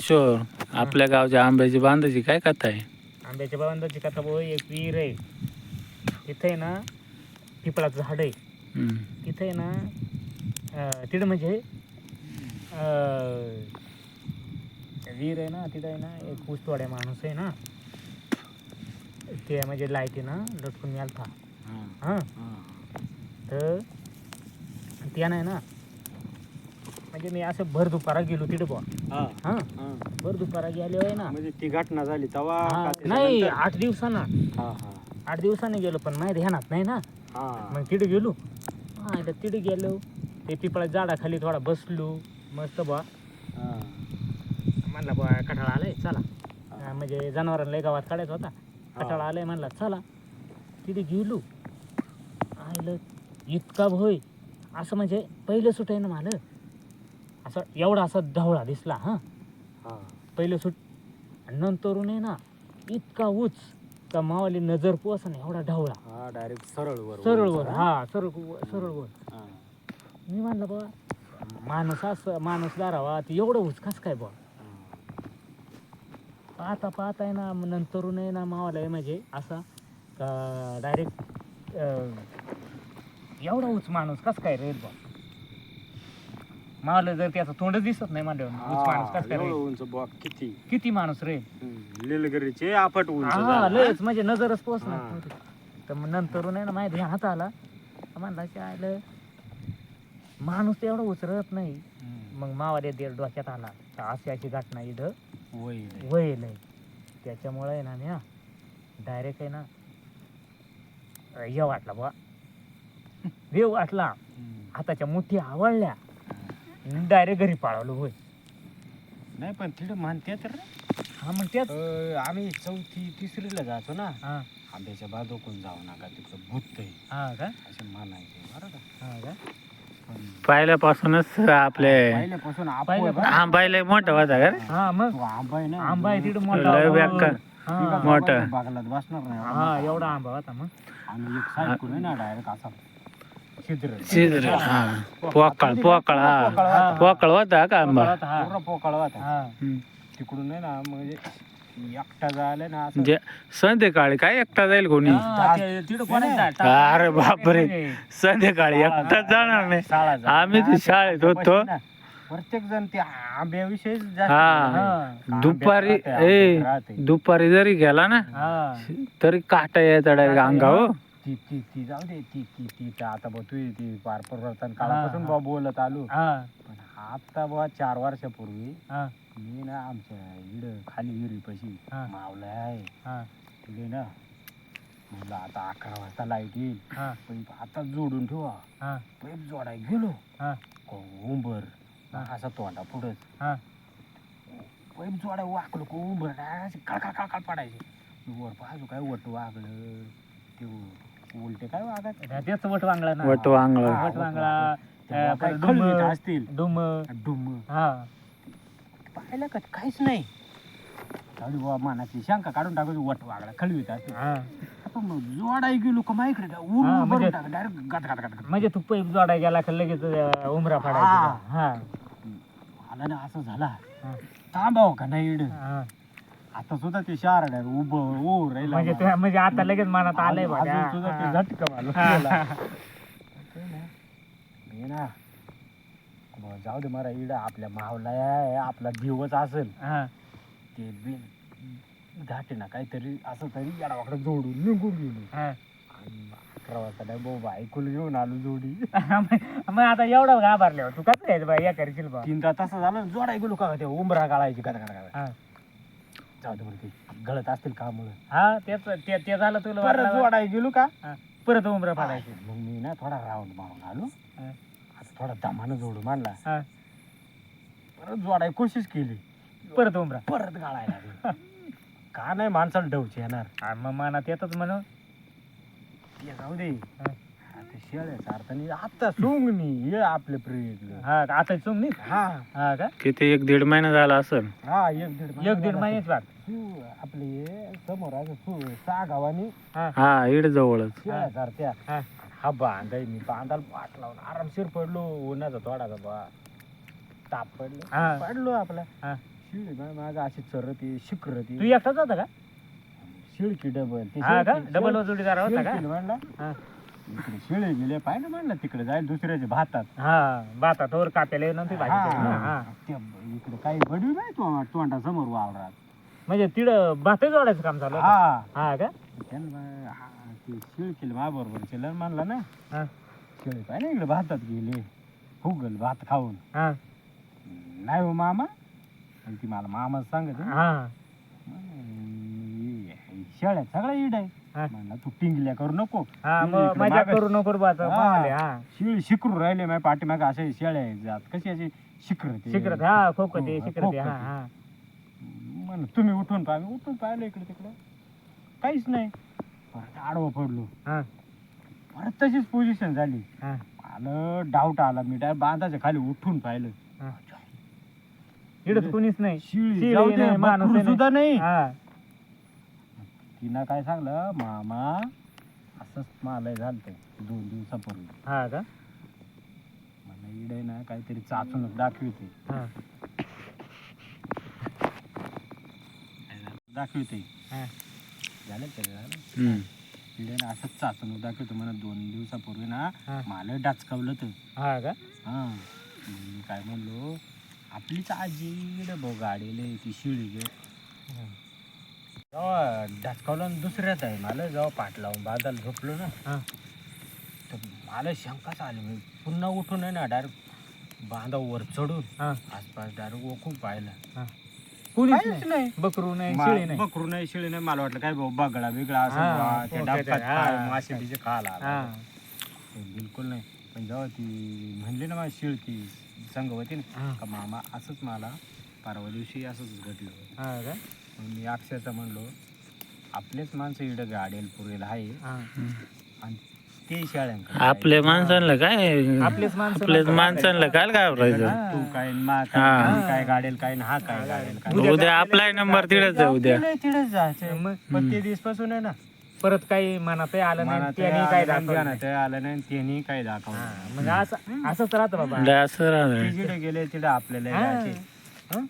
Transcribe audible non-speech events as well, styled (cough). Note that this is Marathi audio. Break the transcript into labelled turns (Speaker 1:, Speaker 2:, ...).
Speaker 1: शोर आपल्या गावच्या आंब्याची बांधाची काय कथा आहे?
Speaker 2: आंब्याच्या बाबांची कथा भाऊ एक विहीर आहे. तिथे आहे ना पिपळाचं झाड आहे.
Speaker 1: हम्म.
Speaker 2: तिथे आहे ना अं, तिथं म्हणजे अं, विहीर आहे ना तिथं आहे ना एक ऊसतोड्या माणूस आहे ना. ते म्हणजे लाईटी ना लटकून मिळालता हां. तर त्यानं आहे ना म्हणजे मी असं भर दुपारा गेलो तिथं बुवा. हां. भर दुपारा गेलो आहे ना.
Speaker 3: म्हणजे ती घटना झाली
Speaker 2: हा,
Speaker 3: का
Speaker 2: नाही
Speaker 3: त्याच्यानंतर?
Speaker 2: आठ दिवसानं.
Speaker 3: हा हा.
Speaker 2: आठ दिवसाने गेलो पण माहिती ध्यानात नाही ना.
Speaker 3: हा.
Speaker 2: मग तिथे गेलो. हा इथं तिथे गेलो. ते पिपळा झाडाखाली थोडा बसलो. मस्त बा
Speaker 3: हा.
Speaker 2: म्हणला बा कठाळा आलाय चला. म्हणजे जनावरांना गावात काढायचा होता. कठाळा आलाय म्हणला चला. तिथे गेलो. आलं इतका भय. असं म्हणजे पहिलं सुट आहे ना मला. असं एवढा असा ढवळा दिसला हां?
Speaker 3: हा.
Speaker 2: पहिलं सुट आणि नंतरून आहे ना इतका उच का मावाली नजर पोस ना एवढा ढवळा
Speaker 3: हा डायरेक्ट सरळ वर
Speaker 2: सरळ वर हा? सरळ सरळ वर.
Speaker 3: हा.
Speaker 2: मी म्हणलं बा माणूस असं माणूस दारावा ते एवढं उचकाच काय बा पाहता पाहता आहे ना मग नंतरून आहे ना मावाला आहे म्हणजे असा डायरेक्ट एवढा उच माणूस कस काय रेल बा मावलं जर त्याचं तोंडच दिसत नाही म्हणल्यावर उच माणूस
Speaker 3: हा,
Speaker 2: कस काय
Speaker 3: एवढं
Speaker 2: रेल
Speaker 3: उंच किती
Speaker 2: किती माणूस
Speaker 3: हम्म. लीलगिरीचे आपट उंच
Speaker 2: हा
Speaker 3: झालं.
Speaker 2: लयच म्हणजे नजरच पोचणार
Speaker 3: हा.
Speaker 2: तर मग नंतरून आहे ना माहिती हात आला तर म्हणला की आलं माणूस एवढा उचरत नाही
Speaker 3: हम्म.
Speaker 2: मग मावाले देर डोक्यात आला तर अशी अशी घटना इथं
Speaker 3: वय रे.
Speaker 2: आहे त्याच्यामुळे आहे ना म्या डायरेक्ट आहे ना हे वाटला बुवा देव वाटला
Speaker 3: हम्म.
Speaker 2: हाताच्या मुठी आवडल्या डायरेक्ट घरी पाळवलं होय.
Speaker 3: नाही पण तिथं म्हणते तर
Speaker 2: हा मग त्याच
Speaker 3: आम्ही चौथी तिसरीला जातो ना.
Speaker 2: हा.
Speaker 3: आंब्याच्या बाजूकून जाऊ नका तिथं भूत आहे.
Speaker 2: हा का?
Speaker 3: असे म्हणायचे बरं का?
Speaker 2: हा का?
Speaker 3: पण
Speaker 1: पहिल्यापासूनच आपले
Speaker 3: पहिल्यापासून आपण
Speaker 2: पहिल्यापासून-
Speaker 1: आंबा लय मोठा होता का रे?
Speaker 2: हा मग?
Speaker 3: आंबा आहे ना.
Speaker 2: आंबा आहे तिथं मोठा
Speaker 1: लय
Speaker 2: होता.
Speaker 1: बेकार.
Speaker 2: हा.
Speaker 1: मोठा.
Speaker 3: बागलात बसणार नाही.
Speaker 2: हा एवढा आंबा होता मग.
Speaker 3: आणि एक साईड आहे ना डायरेक्ट असा.
Speaker 1: हा पोकळ पोकळ हा. पोकळ होता का आंबा
Speaker 2: हा.
Speaker 3: पूर्ण पोकळ होता. तिकडून आहे ना म्हणजे एकटा जायला ना असं
Speaker 1: म्हणजे संध्याकाळी काय एकटा जाईल कोणी
Speaker 2: ते-?
Speaker 1: अरे बापरे संध्याकाळी एकटा जाणार नाही आम्ही तर शाळेत होतो
Speaker 3: प्रत्येक जण त्या आंब्याविषयी जास्त
Speaker 1: हा. दुपारी ए. दुपारी जरी गेला ना
Speaker 2: हा.
Speaker 1: तरी काटा यायचा डायरेक्ट अंगावर
Speaker 3: ती ती ती जाऊ दे ती ती ती तर आता बघ तू ती पार परिवर्तन काळापासून. बा बोलत आलो
Speaker 2: हा.
Speaker 3: पण आता बा चार वर्षापूर्वी
Speaker 2: हा.
Speaker 3: मी ना आमच्या इकडं खाली विहिरीपाशी
Speaker 2: हा.
Speaker 3: मावलं आहे
Speaker 2: हा.
Speaker 3: तिथे ना म्हणलं आता अकरा वाजता लाइट येईल
Speaker 2: हा.
Speaker 3: पैप आता जोडून ठेवा
Speaker 2: हा.
Speaker 3: पैप जोडाय गेलो
Speaker 2: हा.
Speaker 3: को उंबर
Speaker 2: हा.
Speaker 3: असा तोंडा पुढंच
Speaker 2: हा.
Speaker 3: पैप जोडाय वाकलो को उंबर अशी कळकळ कळकळ पडायची मी वर पाहतो काय वट वागलं ते उलटे काय वागत?
Speaker 2: त्याच वट वांगळा ना.
Speaker 1: वट वांगळ.
Speaker 2: वट वांगळा
Speaker 3: ते
Speaker 2: अं,
Speaker 3: काय
Speaker 2: परत
Speaker 3: खलवीत
Speaker 2: डुम
Speaker 3: असतील.
Speaker 2: डुम.
Speaker 3: डुम.
Speaker 2: हा.
Speaker 3: पाहिलं का? काहीच नाही. जाऊदे बाबा मनाची शंका काढून टाकायची वट वागला खलवीत असतील.
Speaker 2: हा.
Speaker 3: आपण मग जोडाय गेलो का माईकडे
Speaker 2: हा,
Speaker 3: उरून
Speaker 2: म्हणजे-
Speaker 3: टाक डायरेक्ट गाट.
Speaker 2: म्हणजे तू पैप जोडाय गेला का लगेच अं, उमरा
Speaker 3: हा.
Speaker 2: पडायचा हा.
Speaker 3: आला ना असं झाला.
Speaker 2: हा.
Speaker 3: थांबाव का नाही इड?
Speaker 2: हा.
Speaker 3: आता सुद्धा ते शार उभं ओ राहिला
Speaker 2: म्हणजे तुझ्या- म्हणजे आता लगेच मनात आलंय
Speaker 3: अजून सुद्धा ते
Speaker 2: हा.
Speaker 3: झटका मारला
Speaker 2: हा.
Speaker 3: गेला. ते ना, मी ना बरं, जाऊ दे मला इड आपल्या मावला आहे, आपला दिवस असेल
Speaker 2: हा.
Speaker 3: ते बिन घाटे ना काहीतरी असं तरी याडावाकडे जोडून निघून गेलो
Speaker 2: हा.
Speaker 3: आणि अकरा वाजता नाही भाऊ बायकोला घेऊन आलो जोडी
Speaker 2: मग आता एवढं घाबरल्यावर तू कसं यायचं बा या करशील बा
Speaker 3: तीन तास असं झालं जोडाय गेलो का ते उंबरा काढायची का
Speaker 2: हा.
Speaker 3: जाऊ दे बरं ते गळत असतील का मुलं
Speaker 2: हा तेच ते ते झालं तुला
Speaker 3: परत
Speaker 2: वाटलं?
Speaker 3: जोडाय गेलो का?
Speaker 2: हा. परत उमरा पडायची.
Speaker 3: मग मी ना थोडा राऊंड मारून आलो.
Speaker 2: हा.
Speaker 3: असं थोडा दमानं जोडू मांडला
Speaker 2: हा.
Speaker 3: परत जोडाय कोशिश केली.
Speaker 2: परत उमरा.
Speaker 3: परत गाळायला लागली. (laughs) का नाही माणसाला डवची येणार?
Speaker 2: हा, मग मनात येतच म्हणून.
Speaker 3: ते जाऊ दे.
Speaker 2: हा.
Speaker 3: आता शेळ्याचा अर्थाने आता सोंगणी हे आपले प्रिय
Speaker 2: हा आता चुंग नी
Speaker 3: हा.
Speaker 2: हा का?
Speaker 1: किती एक दीड महिना झाला असेल.
Speaker 3: हा एक दीड
Speaker 2: एक दीड महिन्याची बात
Speaker 3: सु- आपले हे समोर असं सु- सहा गावानी
Speaker 1: हा. इड जवळच.
Speaker 2: हा.
Speaker 3: हा. बांधाय मी. बांधाल पाठ लावून आरामशीर पडलो. उन्हाचा थोडासा बा? ताप पडलो.
Speaker 2: हा.
Speaker 3: पडलो आपला.
Speaker 2: हा.
Speaker 3: शिळी अशी चरती शिकरती
Speaker 2: तू एकटाच होता का?
Speaker 3: शिळकी डबल
Speaker 2: हा का? डबल जोडीदार होता का?
Speaker 3: म्हणला.
Speaker 2: हा.
Speaker 3: इकडे शिळे गेले पाय ना म्हणलं तिकडे जाईल दुसऱ्याच्या भातात.
Speaker 2: हा बाता तोवर काप्याला नंतर भाजी केली ना, हा.
Speaker 3: त्या इकडे काही बडवी नाही तो तोंडा समोर वावरात.
Speaker 2: म्हणजे तिड भात जोडायचं काम होतं?
Speaker 3: हा.
Speaker 2: हा का?
Speaker 3: त्यांना हा, ते बरोबर. केलं म्हणला ना?
Speaker 2: हा.
Speaker 3: शिळे पाय ना इकडे भातात गेले. फुगल भात खाऊन.
Speaker 2: हा.
Speaker 3: नाही हो मामा. आणि ती मला मामा सांगत आहे.
Speaker 2: हा.
Speaker 3: म्हणे, हे शेळ्या सगळ्या इड आहे. म्हणला तू टिंगल्या करू नको.
Speaker 2: हा मग
Speaker 3: इकडे
Speaker 2: मजा
Speaker 3: मागं-
Speaker 2: करू नको
Speaker 3: हा.
Speaker 2: हा.
Speaker 3: शिळ शिकरू राहिले माझ्या पाठीमागे असे शेळ्या आहेत जात. कशी अशी शिकर
Speaker 2: शिकरत हा खोकते
Speaker 3: हो,
Speaker 2: शिकरते
Speaker 3: खोकते.
Speaker 2: हा हा.
Speaker 3: म्हण तुम्ही उठून पाहा. मी उठून पाहिलं इकडे तिकडे. काहीच नाही. परत आडवं पडलो.
Speaker 2: हा.
Speaker 3: परत तशीच पोझिशन झाली.
Speaker 2: हा.
Speaker 3: मला डाऊट आला. मी डायरेक्ट बांधाच्या खाली उठून पाहिलं.
Speaker 2: हा. इकडं कुणीच नाही.
Speaker 3: शिळी
Speaker 2: शिळी
Speaker 3: जाऊ दे,
Speaker 2: नाही, माणूस
Speaker 3: बकरू
Speaker 2: नाही.
Speaker 3: सुद्धा नाही.
Speaker 2: हा.
Speaker 3: तिनं काय सांगलं मामा असंच मला झालं दोन दिवसापूर्वी.
Speaker 2: हा का?
Speaker 3: मला इडे ना काहीतरी चाचून दाखवते.
Speaker 2: हा.
Speaker 3: दाखवते.
Speaker 2: हा.
Speaker 3: झालं ते झालं. इडे ना असंच चाचून दाखवतो म्हणा दोन दिवसापूर्वी ना
Speaker 2: हा.
Speaker 3: मला डाचकावलं तर
Speaker 2: हा का?
Speaker 3: हा. मी काय म्हणलो आपलीच आजी इडे भाऊ गाडीले ती शिळी गे जेव्हा डाचकावलं आणि दुसऱ्यात आहे मला जेव्हा पाठ लावून बाजाला झोपलो ना
Speaker 2: हा.
Speaker 3: तर मला शंकाच आली. मी पुन्हा उठून आहे ना डायरेक्ट बांधावर चढून
Speaker 2: हा.
Speaker 3: आसपास डायरेक्ट ओकून पाहिलं.
Speaker 2: हा. कुणीच नाही.
Speaker 3: नाही.
Speaker 2: बकरू नाही
Speaker 3: मा-
Speaker 2: शिळी नाही.
Speaker 3: बकरू नाही शिळी नाही. मला वाटलं काय भाऊ बगडा बिगडा असं
Speaker 2: हा,
Speaker 3: बुवा, त्या
Speaker 2: हो,
Speaker 3: काय. मासे बिसे खायला आला.
Speaker 2: हा.
Speaker 3: ते बिलकुल नाही. पण जेव्हा ती म्हणली ना माझी शिळकी संघ होती ना
Speaker 2: हा.
Speaker 3: का मामा असंच मला परवा दिवशी असंच घडलं
Speaker 2: हा का?
Speaker 3: मी अक्षरशः म्हणलो आपलेच माणसं इकडं गाडेल पुरेल आहे. आणि ते शाळ्यांकडे
Speaker 1: आपल्या माणसांना काय?
Speaker 2: आपलेच माणसं
Speaker 1: आपल्याच माणसांना काय घाबरायचं?
Speaker 3: तू काय मा. काय मी काय गाडेल काय न हा काय गाडेल काय
Speaker 1: उद्या आपला नंबर तिथेच आहे उद्या.
Speaker 3: तिकडे- तिकडेच जायचं
Speaker 2: मग
Speaker 3: पण ते दिवसपासून आहे ना.
Speaker 2: परत काही मनात आलं नाही त्यांनी काय दाखवलं नाही.
Speaker 3: आलं नाही त्यांनी काय दाखवलं
Speaker 2: हा, म्हणजे असं असंच राहतं बाबा.
Speaker 1: असं राहतं.
Speaker 3: ते जिडे गेले तिथे आपल्याला. जायचे. हं?